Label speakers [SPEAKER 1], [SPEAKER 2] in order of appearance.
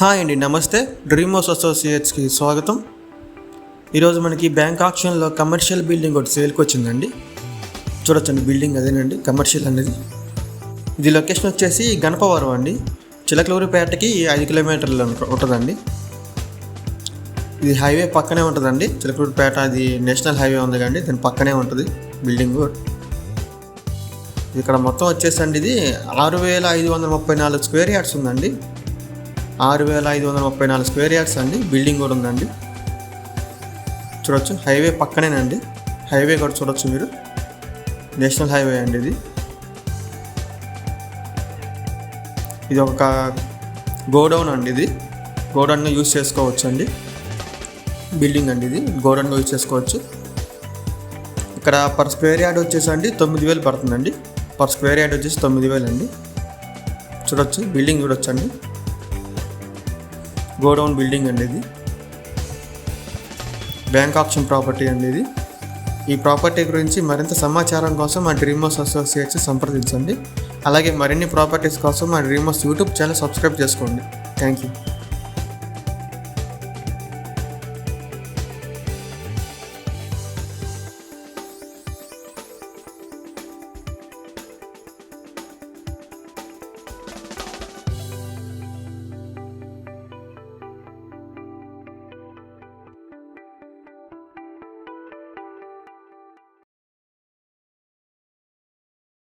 [SPEAKER 1] Hi అండి నమస్తే. డ్రీమోస్ అసోసియేట్స్కి స్వాగతం. ఈరోజు మనకి బ్యాంక్ ఆప్షన్లో కమర్షియల్ బిల్డింగ్ ఒకటి సేల్కి వచ్చిందండి. చూడొచ్చండి బిల్డింగ్ అదేనండి కమర్షియల్ అనేది. ఇది లొకేషన్ వచ్చేసి గణపవరం అండి. చిలకలూరిపేటకి ఐదు కిలోమీటర్లు ఉంటుందండి. ఇది హైవే పక్కనే ఉంటుందండి. చిలకలూరిపేట అది నేషనల్ హైవే ఉంది కండి దాని పక్కనే ఉంటుంది బిల్డింగ్. ఇక్కడ మొత్తం వచ్చేసండి ఇది ఆరు వేల ఐదు వందల ముప్పై నాలుగు స్క్వేర్ యార్డ్స్ ఉందండి. ఆరు వేల ఐదు వందల ముప్పై నాలుగు స్క్వేర్ యార్డ్స్ అండి. బిల్డింగ్ కూడా ఉందండి. చూడొచ్చు. హైవే పక్కనేనండి. హైవే కూడా చూడొచ్చు మీరు. నేషనల్ హైవే అండి ఇది. ఇది ఒక గోడౌన్ అండి ఇది. గోడౌన్గా యూజ్ చేసుకోవచ్చు అండి బిల్డింగ్ అండి ఇది. గోడౌన్గా యూజ్ చేసుకోవచ్చు. ఇక్కడ పర్ స్క్వేర్ యార్డ్ వచ్చేసి అండి తొమ్మిది వేలు పడుతుందండి. పర్ స్క్వేర్ యార్డ్ వచ్చేసి తొమ్మిది వేలు అండి చూడొచ్చు. బిల్డింగ్ చూడొచ్చు అండి గోడౌన్ బిల్డింగ్ అండి ఇది బ్యాంక్ ఆప్షన్ ప్రాపర్టీ అండి ఇది ఈ ప్రాపర్టీ గురించి మరింత సమాచారం కోసం మా డ్రీమర్స్ అసోసియేట్స్ సంప్రదించండి. అలాగే మరిన్ని ప్రాపర్టీస్ కోసం మా డ్రీమోస్ యూట్యూబ్ ఛానల్ సబ్స్క్రైబ్ చేసుకోండి. Thank you.